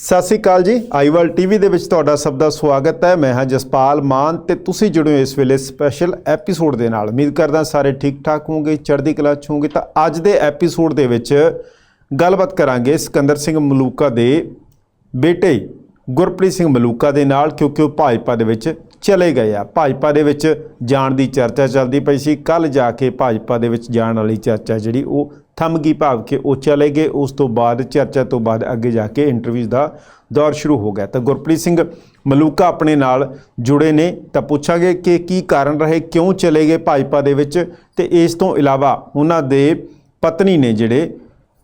ਸਤਿ ਸ਼੍ਰੀ ਅਕਾਲ ਜੀ। ਆਈਵਲ ਟੀਵੀ ਦੇ ਵਿੱਚ ਤੁਹਾਡਾ ਸਭ ਦਾ ਸਵਾਗਤ ਹੈ। ਮੈਂ ਹਾਂ ਜਸਪਾਲ ਮਾਨ ਤੇ ਤੁਸੀਂ ਜੁੜੇ ਹੋ ਇਸ ਵੇਲੇ ਸਪੈਸ਼ਲ ਐਪੀਸੋਡ ਦੇ ਨਾਲ। ਉਮੀਦ ਕਰਦਾ ਸਾਰੇ ਠੀਕ ਠਾਕ ਹੋਵੋਗੇ, ਚੜ੍ਹਦੀ ਕਲਾ 'ਚ ਹੋਵੋਗੇ। ਤਾਂ ਅੱਜ ਦੇ ਐਪੀਸੋਡ ਦੇ ਵਿੱਚ ਗੱਲਬਾਤ ਕਰਾਂਗੇ ਸਿਕੰਦਰ ਸਿੰਘ ਮਲੂਕਾ ਦੇ ਬੇਟੇ ਗੁਰਪ੍ਰੀਤ ਸਿੰਘ ਮਲੂਕਾ ਦੇ ਨਾਲ, ਕਿਉਂਕਿ ਉਹ ਭਾਜਪਾ ਦੇ ਵਿੱਚ ਚਲੇ ਗਏ ਆ। ਭਾਜਪਾ ਦੇ ਵਿੱਚ ਜਾਣ ਦੀ ਚਰਚਾ ਚੱਲਦੀ ਪਈ ਸੀ। ਕੱਲ ਜਾ ਕੇ ਭਾਜਪਾ ਦੇ ਵਿੱਚ ਜਾਣ ਵਾਲੀ ਚਰਚਾ ਜਿਹੜੀ, ਉਹ ਥੰਮ ਗਈ ਭਾਵ ਕਿ ਉਹ ਚਲੇ ਗਏ। ਉਸ ਤੋਂ ਬਾਅਦ, ਚਰਚਾ ਤੋਂ ਬਾਅਦ ਅੱਗੇ ਜਾ ਕੇ ਇੰਟਰਵਿਊਜ਼ ਦਾ ਦੌਰ ਸ਼ੁਰੂ ਹੋ ਗਿਆ। ਤਾਂ ਗੁਰਪ੍ਰੀਤ ਸਿੰਘ ਮਲੂਕਾ ਆਪਣੇ ਨਾਲ ਜੁੜੇ ਨੇ। ਤਾਂ ਪੁੱਛਾਂਗੇ ਕਿ ਕੀ ਕਾਰਨ ਰਹੇ, ਕਿਉਂ ਚਲੇ ਗਏ ਭਾਜਪਾ ਦੇ ਵਿੱਚ? ਤੇ ਇਸ ਤੋਂ ਇਲਾਵਾ ਉਹਨਾਂ ਦੇ ਪਤਨੀ ਨੇ ਜਿਹੜੇ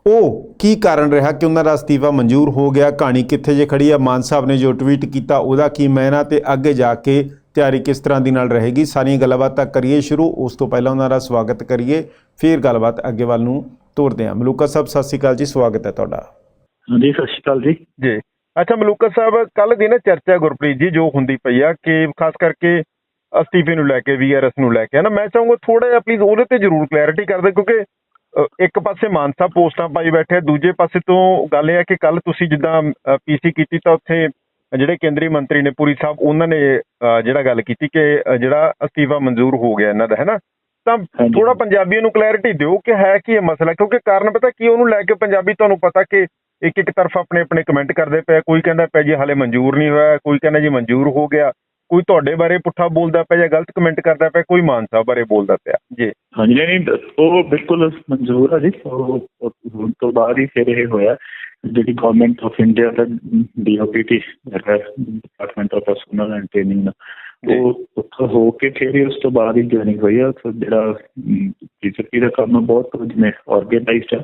ਉਹ ਕੀ ਕਾਰਨ ਰਿਹਾ ਕਿ ਉਹਨਾਂ ਦਾ ਅਸਤੀਫਾ ਮਨਜ਼ੂਰ ਹੋ ਗਿਆ? ਕਹਾਣੀ ਕਿੱਥੇ ਜੇ ਖੜੀ ਆ? ਮਾਨ ਸਾਹਿਬ ਨੇ ਜੋ ਟਵੀਟ ਕੀਤਾ ਉਹਦਾ ਕੀ ਮੈਨਾ ਤੇ ਅੱਗੇ ਜਾ ਕੇ ਤਿਆਰੀ ਕਿਸ ਤਰ੍ਹਾਂ ਦੀ ਨਾਲ ਰਹੇਗੀ? ਸਾਰੀਆਂ ਗੱਲਬਾਤਾਂ ਕਰੀਏ ਸ਼ੁਰੂ ਉਸ ਤੋਂ ਪਹਿਲਾਂ ਉਹਨਾਂ ਦਾ ਸਵਾਗਤ ਕਰੀਏ ਫਿਰ ਗੱਲਬਾਤ ਅੱਗੇ ਵੱਲ ਨੂੰ ਤੋਰਦੇ ਹਾਂ। ਮਲੂਕਾ ਸਾਹਿਬ ਸਤਿ ਸ਼੍ਰੀ ਅਕਾਲ ਜੀ ਸਵਾਗਤ ਹੈ ਤੁਹਾਡਾ। ਹਾਂਜੀ ਸਤਿ ਸ਼੍ਰੀ ਅਕਾਲ ਜੀ। ਜੀ। ਅੱਛਾ ਮਲੂਕਾ ਸਾਹਿਬ ਕੱਲ ਦੀ ਨਾ ਚਰਚਾ ਗੁਰਪ੍ਰੀਤ ਜੀ ਜੋ ਹੁੰਦੀ ਪਈ ਆ ਕਿ ਖਾਸ ਕਰਕੇ ਅਸਤੀਫੇ ਨੂੰ ਲੈ ਕੇ ਵੀਆਰਐਸ ਨੂੰ ਲੈ ਕੇ ਨਾ? ਮੈਂ ਚਾਹੂੰਗਾ ਥੋੜਾ ਜਿਹਾ ਪਲੀਜ਼ ਉਹਦੇ ਤੇ ਜ਼ਰੂਰ ਕਲੈਰਿਟੀ ਕਰ ਦੇ ਕਿਉਂਕਿ ਇੱਕ ਪਾਸੇ ਮਾਨ ਸਾਹਿਬ ਪੋਸਟਾਂ ਪਾਈ ਬੈਠੇ ਦੂਜੇ ਪਾਸੇ ਤੋਂ ਗੱਲ ਇਹ ਹੈ ਕਿ ਕੱਲ ਤੁਸੀਂ ਜਿੱਦਾਂ ਪੀਸੀ ਕੀਤੀ ਤਾਂ ਉੱਥੇ ਜਿਹੜੇ ਕੇਂਦਰੀ ਮੰਤਰੀ ਨੇ ਪੁਰੀ ਸਾਹਿਬ ਉਹਨਾਂ ਨੇ ਜਿਹੜਾ ਗੱਲ ਕੀਤੀ ਕਿ ਜਿਹੜਾ ਅਸਤੀਫਾ ਮਨਜ਼ੂਰ ਹੋ ਗਿਆ ਇਹਨਾਂ ਦਾ ਹੈ ਨਾ ਤਾਂ। ਥੋੜਾ ਪੰਜਾਬੀਆਂ ਨੂੰ ਕਲੈਰਿਟੀ ਦਿਓ ਕਿ ਹੈ ਕੀ ਇਹ ਮਸਲਾ ਕਿਉਂਕਿ ਕਾਰਨ ਪਤਾ ਕੀ ਉਹਨੂੰ ਲੈ ਕੇ ਪੰਜਾਬੀ ਤੁਹਾਨੂੰ ਪਤਾ ਕਿ ਇੱਕ ਇੱਕ ਤਰਫ ਆਪਣੇ ਆਪਣੇ ਕਮੈਂਟ ਕਰਦੇ ਪਏ ਕੋਈ ਕਹਿੰਦਾ ਪਿਆ ਜੀ ਹਾਲੇ ਮਨਜ਼ੂਰ ਨਹੀਂ ਹੋਇਆ ਕੋਈ ਕਹਿੰਦਾ ਜੀ ਮਨਜ਼ੂਰ ਹੋ ਗਿਆ ਕੋਈ ਤੁਹਾਡੇ ਬਾਰੇ ਪੁੱਠਾ ਬੋਲਦਾ ਪਿਆ ਜਾਂ ਗਲਤ ਕਮੈਂਟ ਕਰਦਾ ਪਿਆ ਕੋਈ ਮਾਨ ਸਾਹਿਬ ਬਾਰੇ ਬੋਲਦਾ ਪਿਆ? ਜੀ। ਹਾਂਜੀ ਨਹੀਂ ਨਹੀਂ, ਉਹ ਬਿਲਕੁਲ ਮਨਜ਼ੂਰ ਹੈ ਜੀ। ਉਹ ਤੋਂ ਬਾਅਦ ਹੀ ਫਿਰ ਇਹ ਹੋਇਆ। ਜਿਹੜੀ ਗਵਰਨਮੈਂਟ ਆਫ ਇੰਡੀਆ ਦਾ ਡੀਓਪੀਟੀ ਹੈ department of personnel and training ਉਹ ਉੱਥੋਂ ਹੋ ਕੇ ਫਿਰ ਉਸ ਤੋਂ ਬਾਅਦ ਹੀ ਜੁਆਇਨਿੰਗ ਹੋਈ ਆ। ਸੋ ਜਿਹੜਾ ਬੀਜੇਪੀ ਦਾ ਕੰਮ ਬਹੁਤ ਜਿਵੇਂ ਆਰਗੇਨਾਈਜ਼ਡ ਆ।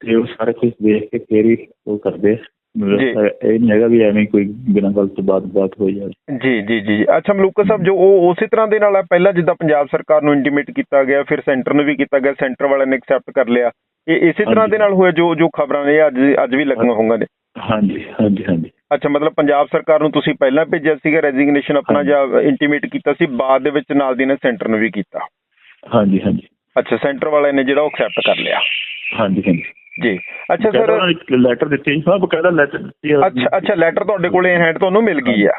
ਤੇ ਉਹ ਸਾਰਾ ਕੁਝ ਦੇਖ ਕੇ ਫਿਰ ਹੀ ਉਹ ਕਰਦੇ। ਇਹ ਨਹੀਂ ਹੈਗਾ ਵੀ ਐਵੇਂ ਕੋਈ ਬਿਨਾਂ ਗੱਲ ਤੋਂ ਬਾਤ ਬਾਤ ਹੋ ਜਾਵੇ। ਜੀ ਜੀ ਜੀ। ਅੱਛਾ ਮਲੂਕਾ ਸਾਹਿਬ ਜੋ ਉਹ ਉਸੇ ਤਰ੍ਹਾਂ ਦੇ ਨਾਲ ਆ ਪਹਿਲਾਂ ਜਿੱਦਾਂ ਪੰਜਾਬ ਸਰਕਾਰ ਨੂੰ ਇੰਟੀਮੇਟ ਕੀਤਾ ਗਿਆ ਫਿਰ ਸੈਂਟਰ ਨੂੰ ਵੀ ਕੀਤਾ ਗਿਆ ਸੈਂਟਰ ਵਾਲਿਆਂ ਨੇ ਐਕਸੈਪਟ ਕਰ ਲਿਆ। ਇਹ ਇਸੇ ਤਰ੍ਹਾਂ। ਦੇ ਨਾਲ ਹੋਇਆ ਜੋ ਜੋ ਖਬਰਾਂ ਨੇ ਅੱਜ ਅੱਜ ਵੀ ਲੱਗੀਆਂ ਹੋਣਗੀਆਂ ਨੇ? ਹਾਂਜੀ ਹਾਂਜੀ ਹਾਂਜੀ। ਅੱਛਾ ਮਤਲਬ ਪੰਜਾਬ ਸਰਕਾਰ ਨੂੰ ਤੁਸੀਂ ਪਹਿਲਾਂ ਭੇਜਿਆ ਸੀਗਾ ਰੈਜ਼ਿਗਨੇਸ਼ਨ ਆਪਣਾ। ਜਾਂ ਇੰਟੀਮੇਟ ਕੀਤਾ ਸੀ ਬਾਅਦ ਦੇ ਵਿੱਚ ਨਾਲ ਦੀ ਨਾਲ ਸੈਂਟਰ ਨੂੰ ਵੀ ਕੀਤਾ? ਹਾਂਜੀ ਹਾਂਜੀ। ਅੱਛਾ ਸੈਂਟਰ ਵਾਲਿਆਂ ਨੇ ਜਿਹੜਾ ਉਹ ਐਕਸੈਪਟ ਕਰ ਲਿਆ। ਹਾਂਜੀ ਹਾਂਜੀ। ਜੀ। ਅੱਛਾ ਸਰ ਇੱਕ ਲੈਟਰ ਦਿੱਤੀ ਸੀ। ਹਾਂ ਬਕਾਇਦਾ ਲੈਟਰ ਦਿੱਤੀ। ਅੱਛਾ ਅੱਛਾ ਲੈਟਰ ਤੁਹਾਡੇ ਕੋਲੇ ਹੈਂਡ ਤੁਹਾਨੂੰ ਮਿਲ ਗਈ ਆ।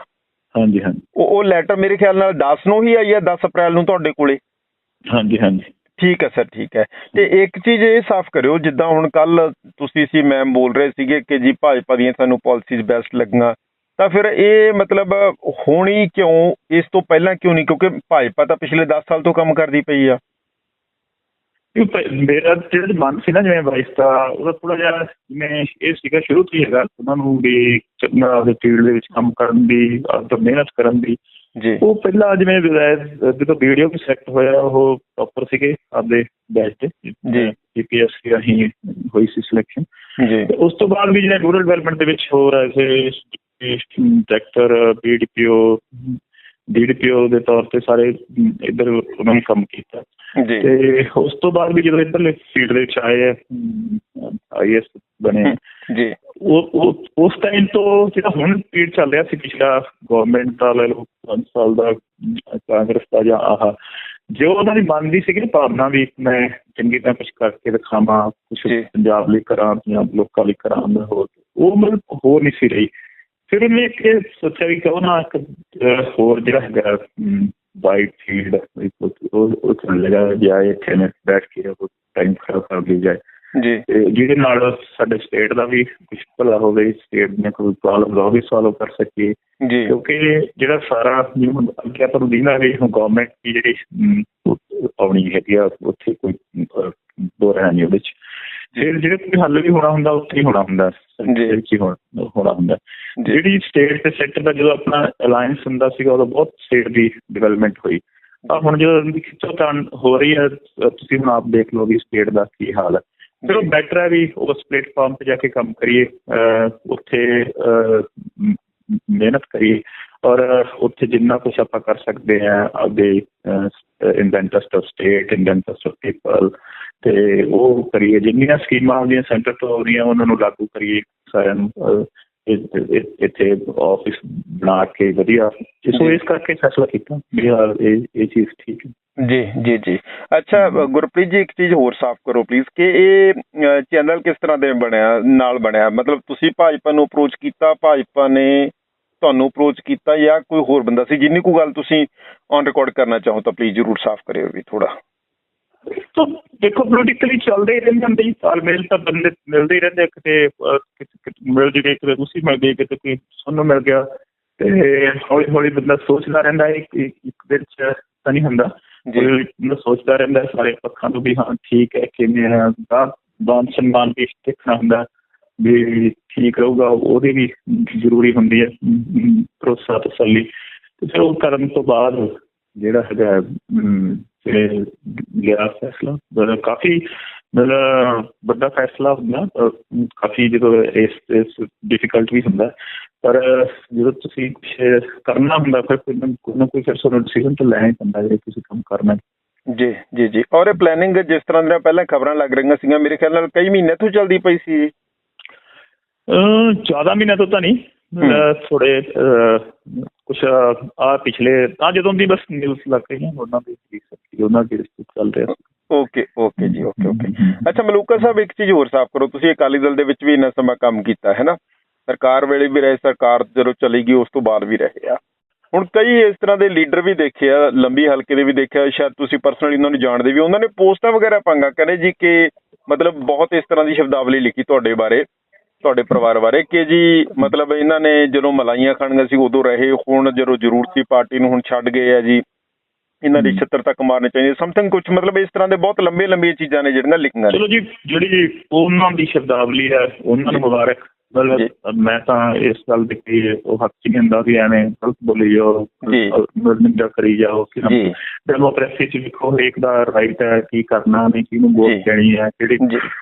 ਹਾਂਜੀ ਹਾਂਜੀ। ਉਹ ਉਹ ਲੈਟਰ ਮੇਰੇ ਖਿਆਲ ਨਾਲ 10 ਨੂੰ ਹੀ ਆਈ ਆ 10 ਅਪ੍ਰੈਲ ਨੂੰ ਤੁਹਾਡੇ ਕੋਲੇ? ਹਾਂਜੀ ਹਾਂਜੀ। ਠੀਕ ਹੈ ਸਰ ਠੀਕ ਹੈ ਤੇ ਇੱਕ ਚੀਜ਼ ਇਹ ਸਾਫ਼ ਕਰਿਓ ਜਿੱਦਾਂ ਹੁਣ ਕੱਲ ਤੁਸੀਂ ਸੀ ਮੈਮ ਬੋਲ ਰਹੇ ਸੀਗੇ ਕਿ ਜੀ ਭਾਜਪਾ ਦੀਆਂ ਸਾਨੂੰ ਪਾਲਿਸੀਜ਼ ਬੈਸਟ ਲੱਗੀਆਂ। ਤਾਂ ਫਿਰ ਇਹ ਮਤਲਬ ਹੋਣੀ ਕਿਉਂ? ਇਸ ਤੋਂ ਪਹਿਲਾਂ ਕਿਉਂ ਨਹੀਂ? ਕਿਉਂਕਿ ਭਾਜਪਾ ਤਾਂ ਪਿਛਲੇ 10 ਸਾਲ ਤੋਂ ਕੰਮ ਕਰਦੀ ਪਈ ਆ। ਮੇਰਾ ਜਿਹੜਾ ਮਨ ਸੀ ਨਾ ਜਿਵੇਂ ਵਾਈਸ ਦਾ ਉਹਦਾ ਥੋੜਾ ਜਿਹਾ ਜਿਵੇਂ ਇਹ ਸੀਗਾ ਸ਼ੁਰੂ ਤੋਂ ਹੀ ਹੈਗਾ ਉਹਨਾਂ ਨੂੰ ਵੀ ਚੱਲਣਾ ਦੇ ਫੀਲਡ ਦੇ ਵਿੱਚ ਕੰਮ ਕਰਨ ਦੀ ਆਪਦਾ ਮਿਹਨਤ ਕਰਨ ਦੀ। ਜੀ। ਉਹ ਪਹਿਲਾਂ ਜਿਵੇਂ ਵਿਦਾਇਤ ਜਦੋਂ ਵੀਡੀਓ ਵੀ ਸਿਲੈਕਟ ਹੋਇਆ ਉਹ ਪ੍ਰੋਪਰ ਸੀਗੇ ਆਪਦੇ ਬੈਚ ਤੇ ਜੀ। ਜੀਪੀਐਸ ਰਾਹੀਂ ਹੋਈ ਸੀ ਸਿਲੈਕਸ਼ਨ ਜੀ। ਉਸ ਤੋਂ ਬਾਅਦ ਵੀ ਜਿਹੜੇ ਰੂਰਲ ਡਿਵੈਲਪਮੈਂਟ ਦੇ ਵਿੱਚ ਹੋ ਰਹੇ ਸੀ ਡਾਇਰੈਕਟਰ ਬੀਡੀਪੀਓ ਡੀਡੀਪੀਓ ਦੇ ਤੌਰ ਤੇ ਸਾਰੇ ਇੱਧਰ ਉਹਨਾਂ ਨੇ ਕੰਮ ਕੀਤਾ। ਤੇ ਉਸ ਤੋਂ ਬਾਅਦ ਵੀ ਜਦੋਂ ਇੱਧਰਲੇ ਫੀਲਡ ਦੇ ਵਿੱਚ ਆਏ ਆਈਐਸ ਬਣੇ ਜੀ। ਉਹ ਉਹ- ਉਸ ਟਾਈਮ ਤੋਂ ਜਿਹੜਾ ਹੁਣ ਪੀਰੀਅਡ ਚੱਲ ਰਿਹਾ ਸੀ ਪਿਛਲਾ ਗਵਰਨਮੈਂਟ ਦਾ ਲੈ ਲਓ 5 ਸਾਲ ਦਾ ਕਾਂਗਰਸ ਦਾ ਜਾਂ ਆਹ ਜੋ ਉਹਨਾਂ ਦੀ ਮੰਨਦੀ ਸੀ ਕਿ ਭਾਵਨਾ ਵੀ ਮੈਂ ਚੰਗੀ ਤਰ੍ਹਾਂ ਕੁਝ ਕਰਕੇ ਦਿਖਾਵਾਂ ਕੁਝ। ਪੰਜਾਬ ਲਈ ਕਰਾਂ ਜਾਂ ਲੋਕਾਂ ਲਈ ਕਰਾਂ ਮੈਂ ਹੋਰ ਉਹ ਮਤਲਬ ਹੋ ਨਹੀਂ ਸੀ ਰਹੀ। ਫਿਰ ਉਹਨੇ ਇੱਕ ਸੋਚਿਆ ਵੀ ਕਿਉਂ ਨਾ ਇੱਕ ਹੋਰ ਜਿਹੜਾ ਹੈਗਾ ਵਾਈਟ ਫੀਲਡ ਉਹ ਉਹ ਕਰਨ ਲਗਾ ਜਾਏ ਇੱਥੇ ਨੇ ਬੈਠ ਕੇ ਉਹ ਟਾਈਮ ਖਰਾਬ ਕਰ ਲਈ ਜਾਏ। ਜੀ। ਜਿਹਦੇ ਨਾਲ ਸਾਡੇ ਸਟੇਟ ਦਾ ਵੀ ਕੁਝ ਭਲਾ ਹੋਵੇ ਸਟੇਟ ਦੀਆਂ ਕੋਈ ਪ੍ਰੋਬਲਮ ਉਹ ਵੀ ਸੋਲਵ ਕਰ ਸਕੀਏ। ਜੀ। ਕਿਉਂਕਿ ਜਿਹੜਾ ਸਾਰਾ ਜਿਵੇਂ ਅੱਗੇ ਆਪਾਂ ਨੂੰ ਦਿਖਦਾ ਵੀ ਹੁਣ ਗਵਰਨਮੈਂਟ ਦੀ ਜਿਹੜੀ ਆਉਣੀ ਹੈਗੀ ਆ ਉੱਥੇ ਕੋਈ ਦੋ ਰਹਿ ਨਹੀਂ ਉਹਦੇ ਚ। ਫਿਰ ਜਿਹੜੇ ਕੋਈ ਹੱਲ ਵੀ ਹੋਣਾ ਹੁੰਦਾ ਉੱਥੇ ਹੀ ਹੋਣਾ ਹੁੰਦਾ। ਦੇ ਵਿੱਚ ਹੀ ਹੋਣਾ ਹੁੰਦਾ। ਜਿਹੜੀ ਸਟੇਟ ਤੇ ਸੈਂਟਰ ਦਾ ਜਦੋਂ ਆਪਣਾ ਅਲਾਈਅੰਸ ਹੁੰਦਾ ਸੀਗਾ ਉਦੋਂ ਬਹੁਤ ਸਟੇਟ ਦੀ ਡਿਵੈਲਪਮੈਂਟ ਹੋਈ। ਆ ਹੁਣ ਜਦੋਂ ਇਹਦੀ ਖਿੱਚੋਤਾਣ ਹੋ ਰਹੀ ਹੈ ਤੁਸੀਂ ਹੁਣ ਆਪ ਦੇਖ ਲਓ ਵੀ ਸਟੇਟ ਦਾ ਕੀ ਹਾਲ ਹੈ। ਫਿਰ ਉਹ ਬੈਟਰ ਹੈ ਵੀ ਉਸ ਪਲੇਟਫਾਰਮ ਤੇ ਜਾ ਕੇ ਕੰਮ ਕਰੀਏ ਉੱਥੇ ਮਿਹਨਤ ਕਰੀਏ ਔਰ ਉੱਥੇ ਜਿੰਨਾ ਕੁਝ ਆਪਾਂ ਕਰ ਸਕਦੇ ਆ ਆਪਦੇ in the interest of state in the interest of people ਤੇ ਉਹ ਕਰੀਏ ਜਿੰਨੀਆਂ ਸਕੀਮਾਂ ਆਉਂਦੀਆਂ ਸੈਂਟਰ ਤੋਂ ਆਉਂਦੀਆਂ ਉਹਨਾਂ ਨੂੰ ਲਾਗੂ ਕਰੀਏ ਸਾਰਿਆਂ ਨੂੰ ਇੱਥੇ ਆਫਿਸ ਬਣਾ ਕੇ ਵਧੀਆ। ਸੋ ਇਸ ਕਰਕੇ ਫੈਸਲਾ ਕੀਤਾ ਹਾਂ ਇਹ ਇਹ ਚੀਜ਼ ਠੀਕ ਹੈ। ਜੀ ਜੀ ਜੀ। ਅੱਛਾ ਗੁਰਪ੍ਰੀਤ ਜੀ ਇੱਕ ਚੀਜ਼ ਹੋਰ ਸਾਫ਼ ਕਰੋ ਪਲੀਜ਼ ਕਿ ਇਹ ਚੈਨਲ ਕਿਸ ਤਰ੍ਹਾਂ ਦੇ ਬਣਿਆ ਨਾਲ ਬਣਿਆ? ਮਤਲਬ ਤੁਸੀਂ ਭਾਜਪਾ ਨੂੰ ਅਪਰੋਚ ਕੀਤਾ ਭਾਜਪਾ ਨੇ ਤੁਹਾਨੂੰ ਅਪਰੋਚ ਕੀਤਾ ਜਾਂ ਕੋਈ ਹੋਰ ਬੰਦਾ ਸੀ? ਜਿੰਨੀ ਕੋ ਗੱਲ ਤੁਸੀਂ ਔਨ ਰਿਕਾਰਡ ਕਰਨਾ ਚਾਹੋ ਤਾਂ ਪਲੀਜ਼ ਜਰੂਰ ਸਾਫ਼ ਕਰਿਓ ਵੀ ਥੋੜਾ ਤੋ ਦੇਖੋ ਪੋਲੀਟੀਕਲੀ ਚੱਲਦੇ ਹੀ ਰਹਿੰਦੇ ਹੁੰਦੇ ਜੀ ਤਾਲਮੇਲ ਤਾਂ ਬੰਦੇ ਮਿਲਦੇ ਹੀ ਰਹਿੰਦੇ ਕਿਤੇ ਮਿਲ ਜਗੇ ਕਿਤੇ ਤੁਸੀਂ ਮਿਲ ਗਏ ਕਿਤੇ ਕੋਈ ਸਾਨੂੰ ਮਿਲ ਗਿਆ। ਤੇ ਹੌਲੀ ਹੌਲੀ ਬੰਦਾ ਸੋਚਦਾ ਰਹਿੰਦਾ ਹੈ ਕਿ ਇੱਕ ਦਿਨ ਚ ਤਾਂ ਨਹੀਂ ਹੁੰਦਾ। ਜੀ। ਸੋਚਦਾ ਰਹਿੰਦਾ ਸਾਰੇ ਪੱਖਾਂ ਤੋਂ ਵੀ ਹਾਂ ਠੀਕ ਹੈ ਕਿਵੇਂ ਹੈ ਦਾ ਦਾਨ ਸਨਮਾਨ ਵੀ ਦੇਖਣਾ ਹੁੰਦਾ। ਵੀ ਠੀਕ ਰਹੂਗਾ ਉਹਦੀ ਵੀ ਜ਼ਰੂਰੀ ਹੁੰਦੀ ਹੈ ਭਰੋਸਾ ਤਸੱਲੀ। ਤੇ ਫਿਰ ਉਹ ਕਰਨ ਤੋਂ ਬਾਅਦ ਜਿਹੜਾ ਹੈਗਾ ਅਮ, ਲਿਆ ਫੈਸਲਾ ਬੜਾ ਕਾਫੀ ਮਤਲਬ ਵੱਡਾ ਫੈਸਲਾ ਹੁੰਦਾ ਕਾਫੀ ਜਦੋਂ ਇਸ ਇਸ ਡਿਫਿਕਲਟ ਵੀ ਹੁੰਦਾ ਪਰ ਜਦੋਂ ਤੁਸੀਂ ਕੁਛ ਕਰਨਾ ਹੁੰਦਾ ਫਿਰ ਕੋਈ ਨਾ ਕੋਈ ਨਾ ਕੋਈ ਫਿਰ ਤੁਹਾਨੂੰ ਡਿਸੀਜਨ ਤਾਂ ਲੈਣਾ ਹੀ ਪੈਂਦਾ ਜੇ ਤੁਸੀਂ ਕੰਮ ਕਰਨਾ ਜੀ ਜੀ ਜੀ। ਔਰ ਇਹ ਪਲੈਨਿੰਗ ਜਿਸ ਤਰ੍ਹਾਂ ਦੀਆਂ ਪਹਿਲਾਂ ਖਬਰਾਂ ਲੱਗ ਰਹੀਆਂ ਸੀਗੀਆਂ ਮੇਰੇ ਖਿਆਲ ਨਾਲ ਕਈ ਮਹੀਨੇ ਤੋਂ ਚੱਲਦੀ ਪਈ ਸੀ। ਅਹ, ਜ਼ਿਆਦਾ ਮਹੀਨਿਆਂ ਤੋਂ ਤਾਂ ਨਹੀਂ। ਥੋੜੇ ਕੁਛ ਆ ਪਿਛਲੇ ਆ ਜਦੋਂ ਦੀ ਬਸ ਨਿਊਜ਼ ਲੱਗ ਰਹੀਆਂ ਉਹਨਾਂ ਦੀ research, ਉਹਨਾਂ ਦੀ research ਚੱਲ ਰਿਹਾ ਓਕੇ ਓਕੇ ਜੀ ਓਕੇ ਓਕੇ ਅੱਛਾ ਮਲੂਕਾ ਸਾਹਿਬ ਇੱਕ ਚੀਜ਼ ਹੋਰ ਸਾਫ਼ ਕਰੋ। ਤੁਸੀਂ ਅਕਾਲੀ ਦਲ ਦੇ ਵਿੱਚ ਵੀ ਇੰਨਾ ਸਮਾਂ ਕੰਮ ਕੀਤਾ ਹੈ ਨਾ? ਸਰਕਾਰ ਵੇਲੇ ਵੀ ਰਹੇ ਸਰਕਾਰ ਜਦੋਂ ਚਲੀ ਗਈ ਉਸ ਤੋਂ ਬਾਅਦ ਵੀ ਰਹੇ ਆ। ਹੁਣ ਕਈ ਇਸ ਤਰ੍ਹਾਂ ਦੇ ਲੀਡਰ ਵੀ ਦੇਖੇ ਆ ਲੰਬੀ ਹਲਕੇ ਦੇ ਵੀ ਦੇਖਿਆ ਸ਼ਾਇਦ ਤੁਸੀਂ ਪਰਸਨਲੀ ਉਹਨਾਂ ਨੂੰ ਜਾਣਦੇ ਵੀ ਹੋ। ਉਹਨਾਂ ਨੇ ਪੋਸਟਾਂ ਵਗੈਰਾ ਪਾਂਗਾ ਕਹਿੰਦੇ ਜੀ ਕਿ ਮਤਲਬ ਬਹੁਤ ਇਸ ਤਰ੍ਹਾਂ ਦੀ ਸ਼ਬਦਾਵਲੀ ਲਿਖੀ ਤੁਹਾਡੇ ਬਾਰੇ। ਤੁਹਾਡੇ ਪਰਿਵਾਰ ਬਾਰੇ ਕਿ ਜੀ ਮਤਲਬ ਇਹਨਾਂ ਨੇ ਜਦੋਂ ਮਲਾਈਆਂ ਖਾਣੀਆਂ ਸੀ ਉਦੋਂ ਰਹੇ ਹੁਣ ਜਦੋਂ ਜ਼ਰੂਰਤ ਸੀ ਪਾਰਟੀ ਨੂੰ ਹੁਣ ਛੱਡ ਗਏ ਆ ਜੀ। ਇਹਨਾਂ ਦੀ ਛੱਤਰ ਤੱਕ ਮਾਰਨੇ ਚਾਹੀਦੇ ਸਮਥਿੰਗ ਕੁਝ ਮਤਲਬ ਇਸ ਤਰ੍ਹਾਂ ਦੇ ਬਹੁਤ ਲੰਬੇ ਲੰਬੀਆਂ ਚੀਜ਼ਾਂ ਨੇ ਜਿਹੜੀਆਂ ਲਿਖੀਆਂ ਨੇ। ਚਲੋ ਜੀ ਜਿਹੜੀ ਉਹਨਾਂ ਦੀ ਸ਼ਬਦਾਵਲੀ ਹੈ ਉਹਨਾਂ ਨੂੰ ਮੁਬਾਰਕ। ਮਤਲਬ ਮੈਂ ਤਾਂ ਇਸ ਗੱਲ ਦੇ ਕਿ ਉਹ ਹੱਕ ਚ ਨਹੀਂ ਹੁੰਦਾ ਵੀ ਐਵੇਂ ਗਲਤ ਬੋਲੀ ਜਾਓ। ਨਿੰਦਾ ਕਰੀ ਜਾਓ ਕਿ ਡੈਮੋਕ੍ਰੇਸੀ ਚ ਵੇਖੋ ਹਰੇਕ ਦਾ ਰਾਈਟ ਹੈ ਕੀ ਕਰਨਾ ਨਹੀਂ ਕਿਹਨੂੰ ਵੋਟ। ਦੇਣੀ ਹੈ ਕਿਹੜੀ।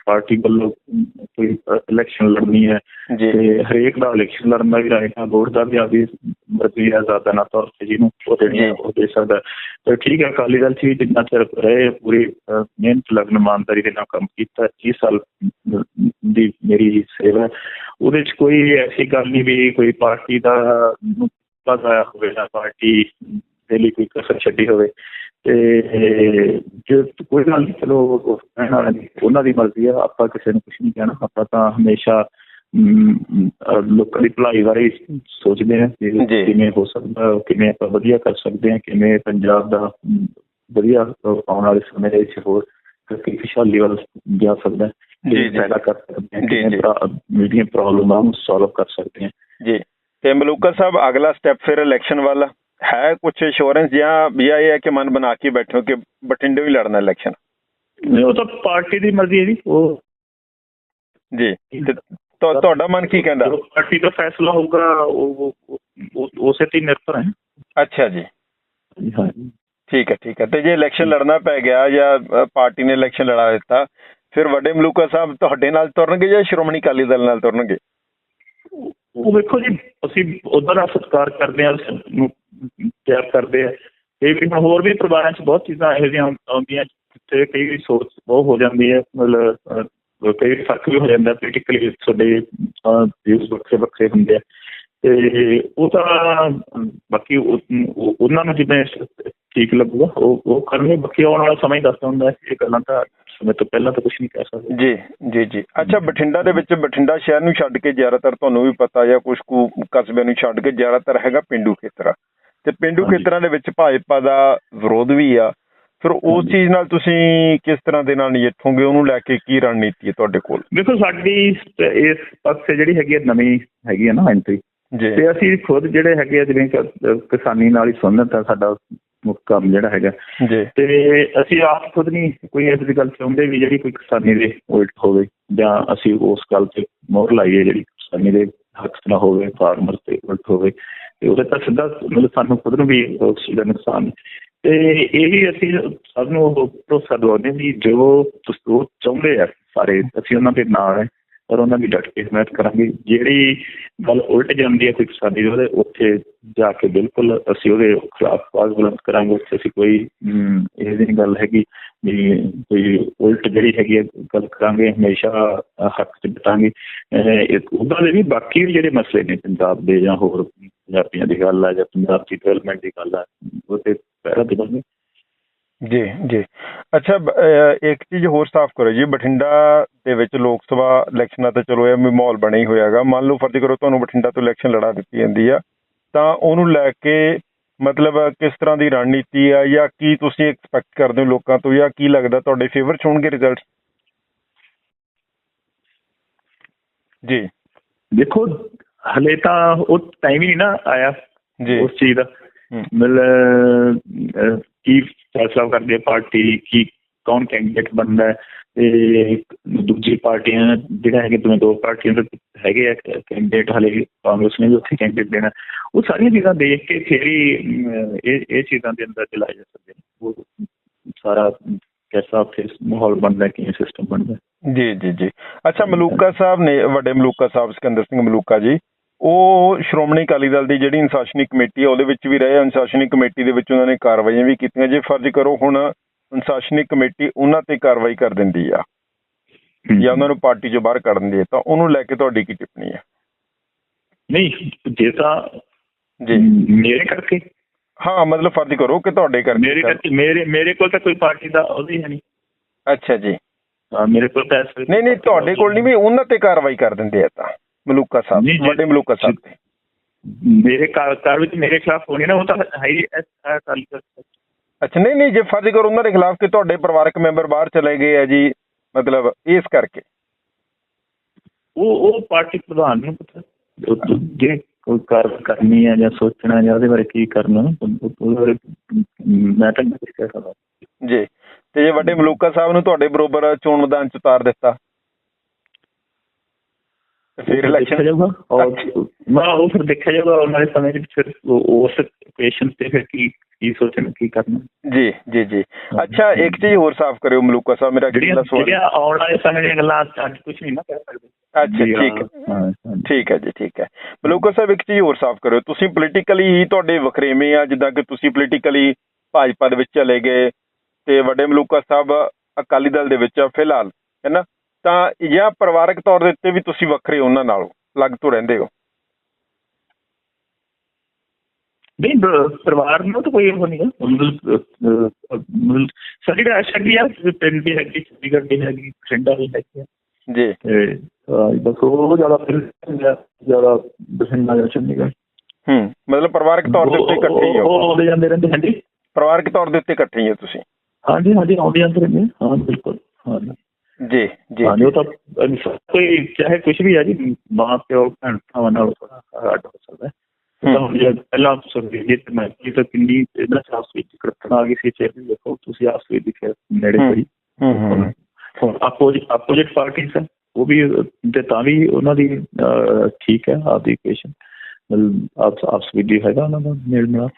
ਪਾਰਟੀ ਵੱਲੋਂ ਕੋਈ ਇਲੈਕਸ਼ਨ ਲੜਨੀ ਹੈ ਤੇ ਹਰੇਕ ਦਾ ਇਲੈਕਸ਼ਨ ਲੜਨ ਦਾ ਵੀ ਰਾਈਟ ਹੈ ਵੋਟ ਦਾ ਵੀ ਆਪਦੀ ਮਰਜ਼ੀ ਹੈ ਆਜ਼ਾਦਾਂ ਨਾ ਤੌਰ ਤੇ ਜਿਹਨੂੰ ਉਹ ਦੇਣੀ ਹੈ। ਉਹ ਦੇ ਸਕਦਾ ਤੇ ਠੀਕ ਹੈ ਅਕਾਲੀ ਦਲ ਚ ਜਿੰਨਾ ਚਿਰ ਰਹੇ ਪੂਰੀ ਮਿਹਨਤ ਲਗਨ ਇਮਾਨਦਾਰੀ ਦੇ ਨਾਲ ਕੰਮ ਕੀਤਾ 30 ਸਾਲ ਦੀ ਮੇਰੀ ਸੇਵਾ। ਉਹਦੇ ਚ ਕੋਈ ਐਸੀ ਗੱਲ ਨਹੀਂ ਵੀ ਕੋਈ ਪਾਰਟੀ ਦਾ ਆਇਆ ਹੋਵੇ ਜਾਂ ਪਾਰਟੀ ਦੇ ਲਈ ਕੋਈ ਕਸਰ ਛੱਡੀ ਹੋਵੇ। ਤੇ ਜੇ ਕੋਈ ਗੱਲ ਨਹੀਂ ਚਲੋ ਉਹਨਾਂ ਦੀ ਮਰਜ਼ੀ ਆ ਆਪਾਂ ਕਿਸੇ ਨੂੰ ਕੁਝ ਨਹੀਂ ਕਹਿਣਾ ਆਪਾਂ ਤਾਂ ਹਮੇਸ਼ਾ ਲੋਕਾਂ ਦੀ ਭਲਾਈ ਬਾਰੇ ਸੋਚਦੇ ਹਾਂ ਕਿ। ਕਿਵੇਂ ਹੋ ਸਕਦਾ ਕਿਵੇਂ ਆਪਾਂ ਵਧੀਆ ਕਰ ਸਕਦੇ ਹਾਂ ਕਿਵੇਂ ਪੰਜਾਬ ਦਾ ਵਧੀਆ ਆਉਣ ਵਾਲੇ ਸਮੇਂ ਦੇ ਵਿੱਚ ਹੋਰ ਕਿ ਖੁਸ਼ਹਾਲੀ ਵੱਲ ਜਾ ਸਕਦਾ। ਹੈ ਜੀ, ਕਿਵੇਂ ਜੀ। ਪੈਦਾ ਕਰ ਸਕਦੇ ਹਾਂ ਜੀ, ਜੀ। ਕਿਵੇਂ ਮੀਡੀਆ ਪ੍ਰੋਬਲਮਾਂ ਨੂੰ ਸੋਲਵ ਕਰ ਸਕਦੇ ਹਾਂ। ਜੀ। ਤੇ ਮਲੂਕਾ ਸਾਹਿਬ ਅਗਲਾ ਸਟੈਪ ਫਿਰ ਇਲੈਕਸ਼ਨ ਵੱਲ ਹੈ ਕੁਝ ਇੰਸ਼ੋਰੈਂਸ ਜਾਂ ਵੀ ਇਹ ਹੈ ਕਿ ਮਨ ਬਣਾ ਕੇ ਬੈਠੇ ਕਿ ਬਠਿੰਡੇ ਵੀ ਲੜਨਾ ਇਲੈਕਸ਼ਨ ਉਹ ਤਾਂ ਪਾਰਟੀ ਦੀ ਮਰਜ਼ੀ ਹੈ ਜੀ ਉਹ ਜੀ। ਤੁਹਾਡਾ ਮਨ ਕੀ ਕਹਿੰਦਾ? ਜੋ ਪਾਰਟੀ ਦਾ ਫੈਸਲਾ ਹੋਊਗਾ ਉਹ ਉਸੇ ਤੇ ਨਿਰਭਰ ਹੈ। ਅੱਛਾ ਜੀ। ਠੀਕ ਹੈ ਠੀਕ ਹੈ। ਤੇ ਜੇ ਇਲੈਕਸ਼ਨ ਲੜਨਾ ਪੈ ਗਿਆ ਜਾਂ ਪਾਰਟੀ ਨੇ ਇਲੈਕਸ਼ਨ ਲੜਾ ਦਿੱਤਾ ਫਿਰ ਵੱਡੇ ਮਲੂਕਾ ਸਾਹਿਬ ਤੁਹਾਡੇ ਨਾਲ ਤੁਰਨਗੇ ਜਾਂ ਸ਼੍ਰੋਮਣੀ ਅਕਾਲੀ ਦਲ ਨਾਲ ਤੁਰਨਗੇ? ਉਹ ਵੇਖੋ ਜੀ, ਅਸੀਂ ਉਧਰ ਦਾ ਸਤਿਕਾਰ ਕਰਦੇ ਹਾਂ ਪਿਆਰ ਕਰਦੇ ਆ ਇਹ ਵੀ ਹੋਰ ਵੀ ਪਰਿਵਾਰਾਂ 'ਚ ਬਹੁਤ ਚੀਜ਼ਾਂ ਇਹੋ ਜਿਹੀਆਂ ਆਉਂਦੀਆਂ, ਜਿੱਥੇ ਕਈ ਸੋਚ ਬਹੁਤ ਹੋ ਜਾਂਦੀ ਹੈ, ਮਤਲਬ ਕਈ ਫ਼ਰਕ ਵੀ ਹੋ ਜਾਂਦਾ ਪੋਲੀਟੀਕਲੀ ਤੁਹਾਡੇ ਵਿਊਜ਼ ਵੱਖਰੇ ਵੱਖਰੇ ਹੁੰਦੇ ਆ। ਤੇ ਉਹ ਤਾਂ, ਬਾਕੀ ਉਹਨਾਂ ਨੂੰ ਜਿਵੇਂ ਠੀਕ ਲੱਗੂਗਾ, ਉਹ ਉਹ ਕਰਨਗੇ, ਬਾਕੀ ਆਉਣ ਵਾਲਾ ਸਮਾਂ ਹੀ ਦੱਸਦਾ ਹੁੰਦਾ, ਇਹ ਗੱਲਾਂ ਤਾਂ ਸਮੇਂ ਤੋਂ ਪਹਿਲਾਂ ਤਾਂ ਕੁਝ ਨਹੀਂ ਕਹਿ ਸਕਦੇ। ਜੀ ਜੀ ਜੀ। ਅੱਛਾ ਬਠਿੰਡਾ ਦੇ ਵਿੱਚ ਬਠਿੰਡਾ ਸ਼ਹਿਰ ਨੂੰ ਛੱਡ ਕੇ ਜ਼ਿਆਦਾਤਰ ਤੁਹਾਨੂੰ ਵੀ ਪਤਾ ਜਾਂ ਕੁਝ ਕੁ ਕਸਬਿਆਂ ਨੂੰ ਛੱਡ ਕੇ ਜ਼ਿਆਦਾਤਰ ਹੈਗਾ ਪਿੰਡੂ ਖੇਤਰ। ਤੇ ਪਿੰਡੂ। ਖੇਤਰਾਂ ਦੇ ਵਿੱਚ ਭਾਜਪਾ ਦਾ ਵਿਰੋਧ ਵੀ ਆ। ਫਿਰ ਉਸ। ਚੀਜ਼ ਨਾਲ ਤੁਸੀਂ ਕਿਸ ਤਰ੍ਹਾਂ ਦੇ ਨਾਲ ਨਜਿੱਠੋਗੇ? ਉਹਨੂੰ ਲੈ ਕੇ ਕੀ ਰਣਨੀਤੀ ਹੈ ਤੁਹਾਡੇ ਕੋਲ? ਦੇਖੋ ਸਾਡੀ ਇਸ ਪਾਸੇ ਜਿਹੜੀ ਹੈਗੀ ਹੈ ਨਵੀਂ ਹੈਗੀ ਹੈ ਨਾ ਐਂਟਰੀ ਤੇ ਅਸੀਂ ਖੁਦ ਜਿਹੜੇ ਹੈਗੇ ਆ ਜਿਵੇਂ ਕਿਸਾਨੀ ਨਾਲ ਹੀ ਸੰਬੰਧਿਤ ਆ ਸਾਡਾ ਕੰਮ ਜਿਹੜਾ ਹੈਗਾ। ਤੇ ਅਸੀਂ ਆਪ ਖੁਦ ਨਹੀਂ ਕੋਈ ਦੀ ਗੱਲ ਚਾਹੁੰਦੇ ਵੀ ਜਿਹੜੀ ਕੋਈ ਕਿਸਾਨੀ ਦੇ ਉਲਟ ਹੋਵੇ ਜਾਂ ਅਸੀਂ ਉਸ ਗੱਲ ਤੇ ਮੋਹਰ ਲਾਈਏ ਜਿਹੜੀ ਕਿਸਾਨੀ ਦੇ ਹੱਕ ਨਾ ਹੋਵੇ ਫਾਰਮਰ ਤੇ ਉਲਟ ਹੋਵੇ। ਤੇ ਉਹਦੇ ਤਾਂ ਸਿੱਧਾ ਮਤਲਬ ਸਾਨੂੰ ਖੁਦ ਨੂੰ ਵੀ ਉਸ ਦਾ ਨੁਕਸਾਨ। ਤੇ ਇਹ ਵੀ ਅਸੀਂ ਸਭ ਨੂੰ ਉਹ ਭਰੋਸਾ ਦਿਵਾਉਂਦੇ ਵੀ ਜੋ ਤੁਸੀਂ ਚਾਹੁੰਦੇ ਆ ਸਾਰੇ ਅਸੀਂ ਉਹਨਾਂ ਦੇ ਨਾਲ ਹੈ। ਔਰ ਉਹਨਾਂ ਦੀ ਡਟ ਕੇ ਹਮਾਇਤ ਕਰਾਂਗੇ। ਜਿਹੜੀ ਗੱਲ ਉਲਟ ਜਾਂਦੀ ਹੈ ਕੋਈ ਕਿਸਾਨੀ ਉਹਦੇ ਉੱਥੇ ਜਾ ਕੇ ਬਿਲਕੁਲ ਅਸੀਂ ਉਹਦੇ ਖਿਲਾਫ ਆਵਾਜ਼ ਬੁਲੰਦ ਕਰਾਂਗੇ। ਉੱਥੇ ਅਸੀਂ ਕੋਈ ਇਹ ਜਿਹੀ ਗੱਲ ਹੈਗੀ ਵੀ ਕੋਈ ਉਲਟ ਜਿਹੜੀ ਹੈਗੀ ਹੈ ਗੱਲ ਕਰਾਂਗੇ, ਹਮੇਸ਼ਾ ਹੱਕ ਚ ਬਤਾਂਗੇ। ਉਹਦਾ ਦੇ ਵੀ ਬਾਕੀ ਵੀ ਜਿਹੜੇ ਮਸਲੇ ਨੇ, ਪੰਜਾਬ ਦੇ ਜਾਂ ਹੋਰ ਪੰਜਾਬੀਆਂ ਦੀ ਗੱਲ ਆ ਜਾਂ ਪੰਜਾਬ ਦੀ ਡਿਵੈਲਪਮੈਂਟ ਦੀ ਗੱਲ ਆ ਉਹ ਤੇ ਪਹਿਰਾ ਦੇਵਾਂਗੇ ਜੀ ਜੀ। ਅੱਛਾ ਬ- ਅਹ ਇੱਕ ਚੀਜ਼ ਹੋਰ ਸਾਫ਼ ਕਰੋ ਜੀ ਬਠਿੰਡਾ ਦੇ ਵਿੱਚ ਲੋਕ ਸਭਾ ਇਲੈਕਸ਼ਨਾਂ ਤਾਂ ਚਲੋ ਇਹ ਮਾਹੌਲ ਬਣਿਆ ਹੀ ਹੋਇਆਗਾ ਮੰਨ ਲਓ ਫਰਜ਼ ਕਰੋ ਤੁਹਾਨੂੰ ਬਠਿੰਡਾ ਤੋਂ ਇਲੈਕਸ਼ਨ ਲੜਾ ਦਿੱਤੀ ਜਾਂਦੀ ਆ ਤਾਂ ਉਹਨੂੰ ਲੈ ਕੇ ਮਤਲਬ ਕਿਸ ਤਰ੍ਹਾਂ ਦੀ ਰਣਨੀਤੀ ਆ ਜਾਂ ਕੀ ਤੁਸੀਂ ਐਕਸਪੈਕਟ ਕਰਦੇ ਹੋ ਲੋਕਾਂ ਤੋਂ ਜਾਂ ਕੀ ਲੱਗਦਾ ਤੁਹਾਡੇ ਫੇਵਰ ਚ ਹੋਣਗੇ ਰਿਜ਼ਲਟ ਜੀ। ਦੇਖੋ ਹਲੇ ਤਾਂ ਉਹ ਟਾਈਮ ਹੀ ਨਹੀਂ ਨਾ ਆਇਆ ਜੀ। ਉਸ ਚੀਜ਼ ਦਾ। ਹੂੰ। ਮਤਲਬ ਅਹ, ਕੀ ਫੈਸਲਾ ਕਰਦੀ ਹੈ ਪਾਰਟੀ ਕੀ ਕੌਣ ਕੈਂਡੀਡੇਟ ਬਣਦਾ ਹੈ ਤੇ ਦੂਜੀ ਪਾਰਟੀਆਂ ਜਿਹੜਾ ਹੈਗੇ ਦੋਵੇਂ ਦੋ ਪਾਰਟੀਆਂ ਦੇ ਹੈਗੇ ਆ ਕੈਂਡੀਡੇਟ ਹਲੇ ਕਾਂਗਰਸ ਨੇ ਵੀ ਉੱਥੇ ਕੈਂਡੀਡੇਟ ਦੇਣਾ ਉਹ ਸਾਰੀਆਂ ਚੀਜ਼ਾਂ ਦੇਖ ਕੇ ਫਿਰ ਹੀ ਅਮ, ਇਹ ਇਹ ਚੀਜ਼ਾਂ ਦੇ ਅੰਦਰ ਚਲਾਏ ਜਾ ਸਕਦੇ ਨੇ ਉਹ ਸਾਰਾ ਕੈਸਾ ਫਿਰ ਮਾਹੌਲ ਬਣਦਾ ਹੈ, ਕਿਵੇਂ ਸਿਸਟਮ ਬਣਦਾ ਹੈ। ਜੀ ਜੀ ਜੀ ਅੱਛਾ ਮਲੂਕਾ ਸਾਹਿਬ ਨੇ ਵੱਡੇ ਮਲੂਕਾ ਸਾਹਿਬ ਸਿਕੰਦਰ ਸਿੰਘ ਮਲੂਕਾ ਜੀ ਉਹ ਸ਼੍ਰੋਮਣੀ ਅਕਾਲੀ ਦਲ ਦੀ ਜਿਹੜੀ ਅਨੁਸ਼ਾਸਨੀ ਕਮੇਟੀ ਹੈ ਉਹਦੇ ਵਿੱਚ ਵੀ ਰਹੇ ਅਨੁਸ਼ਾਸਨੀ ਕਮੇਟੀ ਦੇ ਵਿੱਚ ਉਹਨਾਂ ਨੇ ਕਾਰਵਾਈਆਂ ਵੀ ਕੀਤੀਆਂ। ਜੇ ਫਰਜ਼ ਕਰੋ ਹੁਣ ਅਨੁਸ਼ਾਸਨੀ ਕਮੇਟੀ ਉਹਨਾਂ ਤੇ ਕਾਰਵਾਈ ਕਰ ਦਿੰਦੀ ਆ। ਜਾਂ ਉਹਨਾਂ ਨੂੰ ਪਾਰਟੀ ਚੋਂ ਬਾਹਰ ਕੱਢ ਦਿੰਦੀ ਹੈ ਤਾਂ ਉਹਨੂੰ ਲੈ ਕੇ ਤੁਹਾਡੀ ਕੀ ਟਿੱਪਣੀ ਹੈ ਨਹੀਂ ਜੇ ਤਾਂ ਜੀ। ਮੇਰੇ ਕਰਕੇ? ਹਾਂ ਮਤਲਬ ਫਰਜ਼ ਕਰੋ ਕਿ ਤੁਹਾਡੇ ਮੇਰੇ ਕਰਕੇ ਕਰਕੇ ਮੇਰੇ ਮੇਰੇ ਕੋਲ ਤਾਂ ਕੋਈ ਪਾਰਟੀ ਦਾ ਉਹਦੀ ਹੈ ਨਹੀਂ। ਅੱਛਾ ਜੀ। ਹਾਂ, ਮੇਰੇ ਕੋਲ ਤਾਂ ਨਹੀਂ ਨਹੀਂ ਤੁਹਾਡੇ ਕੋਲ ਨਹੀਂ ਵੀ ਉਹਨਾਂ ਤੇ ਕਾਰਵਾਈ ਕਰ ਦਿੰਦੇ ਆ ਤਾਂ। ਮਲੂਕਾ ਸਾਹਿਬ ਵੱਡੇ ਮਲੂਕਾ ਸਾਹਿਬ ਮੇਰੇ ਕਾਰ ਕਾਰ ਵਿੱਚ ਮੇਰੇ ਖਿਲਾਫ ਹੋਣੀ ਨਾ ਉਹ ਤਾਂ ਹੈ ਹੀ ਇਸ ਅਕਾਲੀ ਅੱਛਾ ਨਹੀਂ ਨਹੀਂ ਜੇ ਫਰਜ਼ ਕਰੋ ਉਹਨਾਂ ਦੇ ਖਿਲਾਫ ਕਿ ਤੁਹਾਡੇ ਪਰਿਵਾਰਕ ਮੈਂਬਰ ਬਾਹਰ ਚਲੇ ਗਏ ਆ ਜੀ ਮਤਲਬ ਇਸ ਕਰਕੇ। ਉਹ ਉਹ ਪਾਰਟੀ ਪ੍ਰਧਾਨ ਨੂੰ ਪਤਾ ਜੇ ਕੋਈ ਕਾਰ ਕਰਨੀ ਹੈ ਜਾਂ ਸੋਚਣਾ ਜਾਂ ਉਹਦੇ ਬਾਰੇ ਕੀ ਕਰਨਾ ਉਹ- ਉਹ- ਉਹਦੇ ਬਾਰੇ ਮੈਂ ਤਾਂ ਨਹੀਂ ਕੁਛ ਕਹਿ ਸਕਦਾ। ਜੀ ਤੇ ਜੇ ਵੱਡੇ ਮਲੂਕਾ ਸਾਹਿਬ ਨੂੰ ਤੁਹਾਡੇ ਬਰੋਬਰ ਚੋਣ ਮੈਦਾਨ ਚ ਉਤਾਰ ਦਿੱਤਾ ਫਿਰ ਇਲੈਕਸ਼ਨ ਜਾਊਗਾ? ਔਰ ਮੈਂ ਉਹ ਫਿਰ ਦੇਖਿਆ ਜਾਊਗਾ ਆਉਣ ਵਾਲੇ ਸਮੇਂ ਵਿੱਚ ਫਿਰ ਉਸ ਪੇਸ਼ੈਂਟ ਤੇ ਫਿਰ ਕੀ ਕੀ ਸੋਚਣਾ ਕੀ ਕਰਨਾ। ਜੀ ਜੀ ਜੀ। ਅੱਛਾ ਇੱਕ ਚੀਜ਼ ਹੋਰ ਸਾਫ਼ ਕਰਿਓ ਮਲੂਕਾ ਸਾਹਿਬ ਮੇਰਾ ਅਗਲਾ ਸਵਾਲ। ਜਿਹੜੀਆਂ ਆਉਣ ਵਾਲੇ ਸਮੇਂ ਦੀਆਂ ਗੱਲਾਂ ਅੱਜ- ਕੁਝ ਨਹੀਂ ਨਾ ਕਹਿ ਸਕਦੇ। ਅੱਛਾ ਠੀਕ ਹੈ। ਠੀਕ ਹੈ ਜੀ ਠੀਕ ਹੈ। ਮਲੂਕਾ ਸਾਹਿਬ ਇੱਕ ਚੀਜ਼ ਹੋਰ ਸਾਫ਼ ਕਰਿਓ। ਤੁਸੀਂ ਪੋਲੀਟੀਕਲੀ ਹੀ ਤੁਹਾਡੇ ਵਖਰੇਵੇਂ ਆ ਜਿੱਦਾਂ ਕਿ ਤੁਸੀਂ ਪੋਲੀਟੀਕਲੀ ਭਾਜਪਾ ਦੇ ਵਿੱਚ ਚਲੇ ਗਏ ਤੇ ਵੱਡੇ ਮਲੂਕਾ ਸਾਹਿਬ ਅਕਾਲੀ ਦਲ ਦੇ ਵਿੱਚ ਆ ਫਿਲਹਾਲ ਹੈ ਨਾ? ਤਾਂ ਜਾਂ ਪਰਿਵਾਰਕ ਤੌਰ ਦੇ ਉੱਤੇ ਵੀ ਤੁਸੀਂ ਵੱਖਰੇ ਉਹਨਾਂ ਨਾਲੋਂ ਅਲੱਗ ਤੋਂ ਰਹਿੰਦੇ ਹੋ। ਨਹੀਂ ਪਰਿਵਾਰ ਨੂੰ ਤਾਂ ਕੋਈ ਉਹ ਨਹੀਂ ਹੈ। ਮਤਲਬ, ਸਾਡੀ ਤਾਂ ਐਸਾ ਵੀ ਆ ਪਿੰਡ ਵੀ ਹੈਗੀ ਚੰਡੀਗੜ੍ਹ ਵੀ ਹੈਗੀ ਬਠਿੰਡਾ ਵੀ ਹੈਗੀ। ਜੀ। ਬਸ ਉਹ ਜ਼ਿਆਦਾ ਫਿਰ ਜ਼ਿਆਦਾ ਬਠਿੰਡਾ ਜਾਂ ਚੰਡੀਗੜ੍ਹ। ਹੂੰ ਮਤਲਬ ਪਰਿਵਾਰਕ ਤੌਰ ਦੇ ਉੱਤੇ ਇਕੱਠੇ ਹੀ ਉਹ- ਹੋ ਉਹ ਆਉਂਦੇ ਜਾਂਦੇ ਰਹਿੰਦੇ ਹਾਂਜੀ। ਪਰਿਵਾਰਕ ਤੌਰ ਦੇ ਉੱਤੇ ਇਕੱਠੇ ਹੀ ਹੋ ਤੁਸੀਂ। ਹਾਂਜੀ ਹਾਂਜੀ ਆਉਂਦੇ ਜਾਂਦੇ ਰਹਿੰਦੇ। ਹਾਂ ਬਿਲਕੁਲ ਹਾਂ। ਜੀ ਜੀ ਹਾਂਜੀ ਉਹ ਤਾਂ ਕੋਈ ਚਾਹੇ ਕੁਝ ਵੀ ਹੈ ਜੀ ਮਾਂ ਪਿਓ ਭੈਣ ਭਰਾਵਾਂ ਨਾਲ ਅੱਡ ਹੋ ਸਕਦਾ ਹੈ। ਤਾਂ ਹੁਣ ਜੇ ਪਹਿਲਾਂ ਸੁਣਦੇ ਜੇ ਤੇ ਮੈਂ ਇਹ ਤਾਂ ਕਿੰਨੀ ਇਹਨਾਂ ਚ ਆਪਸ ਵਿੱਚ ਕਰਤਨ ਆ ਗਈ ਸੀ ਚੇਅਰ ਦੇਖੋ ਤੁਸੀਂ ਵਿੱਚ ਦਿਖੇ ਨੇੜੇ ਹੂੰ। ਹੂੰ ਹੂੰ। ਆਪੋਜੀਟ ਆਪੋਜੀਟ ਹੈ ਉਹ ਵੀ ਤੇ ਤਾਂ ਵੀ ਉਹਨਾਂ ਦੀ ਠੀਕ ਹੈ ਆਪਦੀ ਇਕੁਏਸ਼ਨ ਮਤਲਬ ਆਪਸ ਵਿੱਚ ਹੀ ਹੈਗਾ ਉਹਨਾਂ ਦਾ ਮੇਲ ਮਿਲਾਪ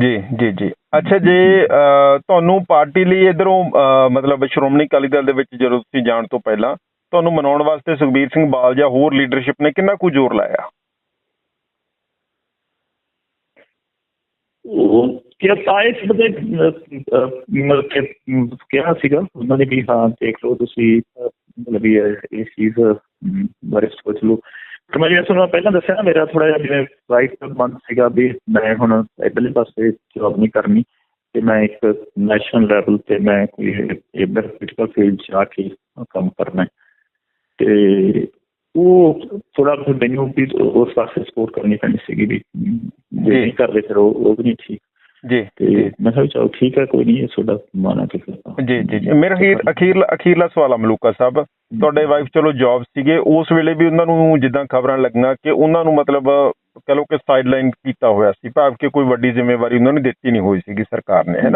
ਜੀ ਜੀ ਜੀ। ਅੱਛਾ ਜੇ ਤੁਹਾਨੂੰ ਪਾਰਟੀ ਲਈ ਇਧਰੋਂ ਮਤਲਬ ਸ਼੍ਰੋਮਣੀ ਅਕਾਲੀ ਦਲ ਦੇ ਵਿੱਚ ਜਦੋਂ ਤੁਸੀਂ ਜਾਣ ਤੋਂ ਪਹਿਲਾਂ ਤੁਹਾਨੂੰ ਮਨਾਉਣ ਵਾਸਤੇ ਸੁਖਬੀਰ ਸਿੰਘ ਬਾਲ ਜਾਂ ਹੋਰ ਲੀਡਰਸ਼ਿਪ ਨੇ ਕਿੰਨਾ ਕੁ ਜ਼ੋਰ ਲਾਇਆ? ਕਿ ਆਏ ਬਦੇ ਕਿਹਾ ਸੀਗਾ, ਉਹਨਾਂ ਨੇ ਵੀ ਹਾਂ ਦੇਖ ਲਓ ਤੁਸੀਂ ਮਤਲਬ ਇਹ ਇਸ ਚੀਜ਼ ਬਾਰੇ ਸੋਚ ਲਓ। ਪਰ ਮੈਂ ਜਿਵੇਂ ਤੁਹਾਨੂੰ ਪਹਿਲਾਂ ਦੱਸਿਆ ਨਾ ਮੇਰਾ ਥੋੜਾ ਜਿਹਾ ਜਿਵੇਂ ਰਾਈਟ ਮਨ ਸੀਗਾ ਵੀ ਮੈਂ ਹੁਣ ਇਧਰਲੇ ਪਾਸੇ ਜੌਬ ਨਹੀਂ ਕਰਨੀ ਤੇ ਮੈਂ ਇੱਕ ਨੈਸ਼ਨਲ ਲੈਵਲ ਤੇ ਮੈਂ ਕੋਈ ਇਧਰ ਪੋਲੀਟੀਕਲ ਫੀਲਡ 'ਚ ਆ ਕੇ ਕੰਮ ਕਰਨਾ। ਤੇ ਉਹ ਥੋੜਾ ਮੈਨੂੰ ਵੀ ਉਸ ਪਾਸੇ ਸਪੋਰਟ ਕਰਨੀ ਪੈਣੀ ਸੀਗੀ ਵੀ ਜੇ ਕਰਦੇ ਫਿਰ ਉਹ ਵੀ ਨਹੀਂ ਠੀਕ। ਜੀ ਤੇ ਮੈਂ ਵੀ ਚਲੋ ਠੀਕ ਹੈ ਕੋਈ ਨਹੀਂ ਇਹ ਤੁਹਾਡਾ ਮਾਨਾ ਤੇ ਫਿਰ ਜੀ ਜੀ ਜੀ। ਮੇਰਾ ਅਖੀਰ ਅਖੀਰਲਾ ਅਖੀਰਲਾ ਸਵਾਲ ਆ ਮਲੂਕਾ ਸਾਹਿਬ। ਤੁਹਾਡੇ ਵਾਈਫ ਚਲੋ ਜੌਬ ਸੀਗੇ, ਉਸ ਵੇਲੇ ਵੀ ਉਹਨਾਂ ਨੂੰ ਜਿੱਦਾਂ ਖਬਰਾਂ ਲੱਗੀਆਂ ਕਿ ਉਹਨਾਂ ਨੂੰ ਮਤਲਬ ਕਹ ਲਓ ਕਿ ਸਾਈਡਲਾਈਨ ਕੀਤਾ ਹੋਇਆ ਸੀ, ਭਾਵ ਕਿ ਕੋਈ ਵੱਡੀ ਜ਼ਿੰਮੇਵਾਰੀ ਉਹਨਾਂ ਨੂੰ ਦਿੱਤੀ ਨਹੀਂ ਹੋਈ ਸੀਗੀ ਸਰਕਾਰ ਨੇ ਹੈ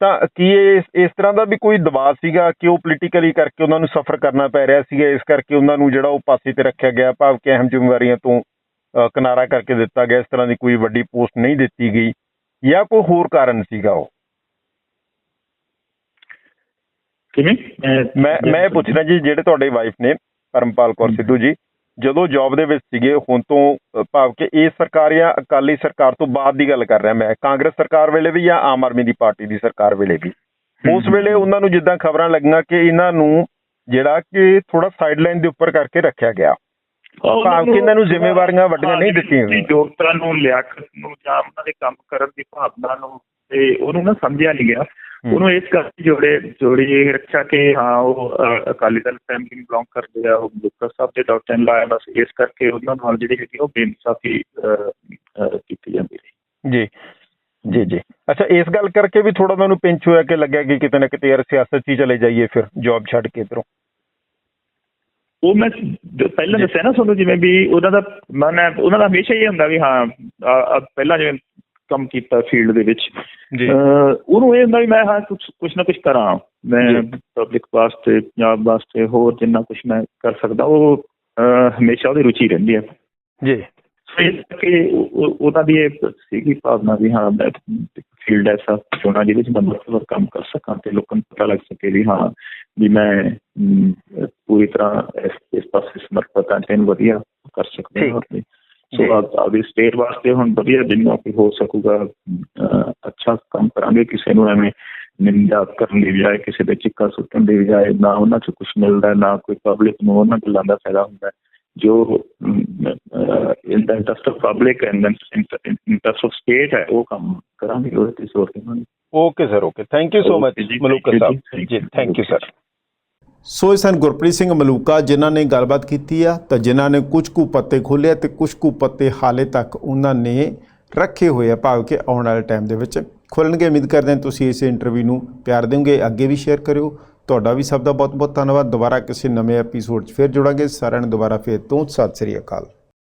ਤਾਂ ਕੀ ਇਹ ਇਸ ਤਰ੍ਹਾਂ ਦਾ ਵੀ ਕੋਈ ਦਬਾਅ ਸੀਗਾ ਕਿ ਉਹ ਪੋਲੀਟੀਕਲੀ ਕਰਕੇ ਉਹਨਾਂ ਨੂੰ ਸਫਰ ਕਰਨਾ ਪੈ ਰਿਹਾ ਸੀਗਾ, ਇਸ ਕਰਕੇ ਉਹਨਾਂ ਨੂੰ ਜਿਹੜਾ ਉਹ ਪਾਸੇ ਤੇ ਰੱਖਿਆ ਗਿਆ, ਭਾਵ ਕਿ ਅਹਿਮ ਜ਼ਿੰਮੇਵਾਰੀਆਂ ਤੋਂ ਕਿਨਾਰਾ ਕਰਕੇ ਦਿੱਤਾ ਗਿਆ, ਇਸ ਤਰ੍ਹਾਂ ਦੀ ਕੋਈ ਵੱਡੀ ਪੋਸਟ ਨਹੀਂ ਦਿੱਤੀ ਗਈ ਜਾਂ ਕੋਈ ਹੋਰ ਕਾਰਨ ਸੀਗਾ ਉਹ? ਕਿਵੇਂ? ਮੈਂ ਮੈਂ ਇਹ ਪੁੱਛ ਰਿਹਾ ਜੀ ਜਿਹੜੇ ਤੁਹਾਡੇ ਵਾਈਫ ਨੇ ਪਰਮਪਾਲ ਕੌਰ ਸਿੱਧੂ ਜੀ ਜਦੋਂ ਜੌਬ ਦੇ ਵਿੱਚ ਸੀਗੇ ਹੁਣ ਤੋਂ ਭਾਵ ਕਿ ਇਹ ਸਰਕਾਰ ਜਾਂ ਅਕਾਲੀ ਸਰਕਾਰ ਤੋਂ ਬਾਅਦ ਦੀ ਗੱਲ ਕਰ ਰਿਹਾ ਮੈਂ ਕਾਂਗਰਸ ਸਰਕਾਰ ਵੇਲੇ ਵੀ ਜਾਂ ਆਮ ਆਦਮੀ ਦੀ ਪਾਰਟੀ ਦੀ ਸਰਕਾਰ ਵੇਲੇ ਵੀ? ਉਸ ਵੇਲੇ ਉਹਨਾਂ ਨੂੰ ਜਿੱਦਾਂ ਖਬਰਾਂ ਲੱਗੀਆਂ ਕਿ ਇਹਨਾਂ ਨੂੰ ਜਿਹੜਾ ਕਿ ਥੋੜਾ ਸਾਈਡਲਾਈਨ ਦੇ ਉੱਪਰ ਕਰਕੇ ਰੱਖਿਆ ਗਿਆ। ਭਾਵ ਕਿ ਇਹਨਾਂ ਨੂੰ ਜ਼ਿੰਮੇਵਾਰੀਆਂ ਵੱਡੀਆਂ ਨਹੀਂ ਦਿੱਤੀਆਂ ਗਈਆਂ। ਯੋਗਤਾ ਨੂੰ ਲਿਆਕਤ ਨੂੰ ਜਾਂ ਉਹਨਾਂ ਦੇ ਕੰਮ ਕਰਨ ਦੀ ਭਾਵਨਾ ਨੂੰ ਤੇ ਉਹਨੂੰ ਨਾ ਸਮਝਿਆ ਨਹੀਂ ਗਿਆ। ਉਹਨੂੰ ਇਸ ਕਰਕੇ ਜੋੜੇ ਜੋੜੀ ਰੱਖਿਆ ਕਿ ਹਾਂ ਉਹ ਅਕਾਲੀ ਦਲ ਫੈਮਿਲੀ ਨੂੰ ਬਿਲੋਂਗ ਕਰਦੇ ਆ ਉਹ ਗੁਪਤਾ ਸਾਹਿਬ ਦੇ ਡਾਕਟਰ ਲਾਇਆ ਬਸ ਇਸ ਕਰਕੇ ਉਹਨਾਂ ਨਾਲ ਜਿਹੜੀ ਹੈਗੀ ਉਹ ਬੇਇਨਸਾਫੀ ਕੀਤੀ ਜਾਂਦੀ ਰਹੀ। ਜੀ। ਜੀ ਜੀ। ਅੱਛਾ ਇਸ ਗੱਲ ਕਰਕੇ ਵੀ ਥੋੜਾ ਮੈਨੂੰ ਪਿੰਚ ਹੋਇਆ ਕਿ ਲੱਗਿਆ ਕਿ ਕਿਤੇ ਨਾ ਕਿਤੇ ਯਾਰ ਸਿਆਸਤ 'ਚ ਹੀ ਚਲੇ ਜਾਈਏ ਫਿਰ ਜੌਬ ਛੱਡ ਕੇ ਇਧਰੋਂ। ਉਹ ਮੈਂ ਪਹਿਲਾਂ ਦੱਸਿਆ ਨਾ ਤੁਹਾਨੂੰ ਜਿਵੇਂ ਵੀ ਉਹਨਾਂ ਦਾ ਮਨ ਹੈ ਉਹਨਾਂ ਦਾ ਹਮੇਸ਼ਾ ਹੀ ਹੁੰਦਾ ਵੀ ਹਾਂ ਪਹਿਲਾਂ ਜਿਵੇਂ ਕੰਮ ਕੀਤਾ ਫੀਲਡ ਦੇ ਵਿੱਚ ਉਹਨੂੰ ਇਹ ਹੁੰਦਾ ਵੀ ਮੈਂ ਹਾਂ ਕੁਝ ਨਾ ਕੁਝ ਕਰਾਂ ਮੈਂ। ਪਬਲਿਕ ਵਾਸਤੇ ਪੰਜਾਬ ਵਾਸਤੇ ਹੋਰ ਜਿੰਨਾ ਕੁਝ ਮੈਂ ਕਰ ਸਕਦਾ ਉਹ ਹਮੇਸ਼ਾ ਉਹਦੀ ਰੁਚੀ ਰਹਿੰਦੀ ਹੈ ਜੀ ਉਹ- ਉਹਨਾਂ ਦੀ ਇਹ ਸੀਗੀ ਭਾਵਨਾ ਵੀ ਹਾਂ ਮੈਂ ਫੀਲਡ ਐਸਾ ਚੁਣਾ ਜਿਹਦੇ ਚ ਮੈਂ ਮਤਲਬ ਕੰਮ ਕਰ ਸਕਾਂ ਤੇ ਲੋਕਾਂ ਨੂੰ ਪਤਾ ਲੱਗ ਸਕੇ ਵੀ ਹਾਂ ਵੀ ਮੈਂ ਪੂਰੀ ਤਰ੍ਹਾਂ ਇਸ ਪਾਸੇ ਸਮਰਪਿਤ ਹਾਂ ਤੇ ਵਧੀਆ ਕਰ ਸਕਦਾ। ਹਾਂ। ਸੋ ਆਪ ਆਪਦੀ ਸਟੇਟ ਵਾਸਤੇ ਹੁਣ ਵਧੀਆ ਜਿੰਨਾ ਵੀ ਹੋ ਸਕੂਗਾ ਅੱਛਾ ਕੰਮ ਕਰਾਂਗੇ। ਕਿਸੇ ਨੂੰ ਐਵੇਂ ਨਿੰਦਾ ਕਰਨ ਦੀ ਬਜਾਏ ਕਿਸੇ ਦੇ ਚਿੱਕਾ ਸੁੱਟਣ ਦੀ ਬਜਾਏ ਨਾ ਉਹਨਾਂ ਚ ਕੁਝ ਮਿਲਦਾ ਨਾ ਕੋਈ ਪਬਲਿਕ ਨੂੰ ਉਹਨਾਂ ਗੱਲਾਂ ਦਾ ਫਾਇਦਾ ਹੁੰਦਾ। ਜੋ interest of public and interest of state ਹੈ ਉਹ ਕੰਮ ਕਰਾਂਗੇ ਉਹਦੇ ਤੇ ਜ਼ੋਰ ਦੇਵਾਂਗੇ। Okay sir okay thank you so much Maluka Sahib ji, thank you. Sir so ਇਹ ਸਨ ਗੁਰਪ੍ਰੀਤ ਸਿੰਘ ਮਲੂਕਾ, ਜਿਨ੍ਹਾਂ ਨੇ ਗੱਲਬਾਤ ਕੀਤੀ ਆ, ਤਾਂ ਜਿਨ੍ਹਾਂ ਨੇ ਕੁਝ ਕੁ ਪੱਤੇ ਖੋਲ੍ਹੇ ਆ ਤੇ ਕੁਝ ਕੁ ਪੱਤੇ ਹਾਲੇ ਤੱਕ ਉਹਨਾਂ ਨੇ ਰੱਖੇ ਹੋਏ ਆ, ਭਾਵ ਕਿ ਆਉਣ ਵਾਲੇ ਟਾਈਮ ਦੇ ਵਿੱਚ ਖੋਲਣਗੇ ਉਮੀਦ ਕਰਦੇ ਹਾਂ ਤੁਸੀਂ ਇਸ ਇੰਟਰਵਿਊ ਨੂੰ ਪਿਆਰ ਦਿਓਗੇ। ਅੱਗੇ ਵੀ ਸ਼ੇਅਰ ਕਰਿਓ। ਤੁਹਾਡਾ ਵੀ ਸਭ ਦਾ ਬਹੁਤ ਬਹੁਤ ਧੰਨਵਾਦ। ਦੁਬਾਰਾ ਕਿਸੇ ਨਵੇਂ ਐਪੀਸੋਡ 'ਚ ਫਿਰ ਜੁੜਾਂਗੇ। ਸਾਰਿਆਂ ਨੂੰ ਦੁਬਾਰਾ ਫੇਰ ਤੋਂ ਸਤਿ ਸ੍ਰੀ ਅਕਾਲ।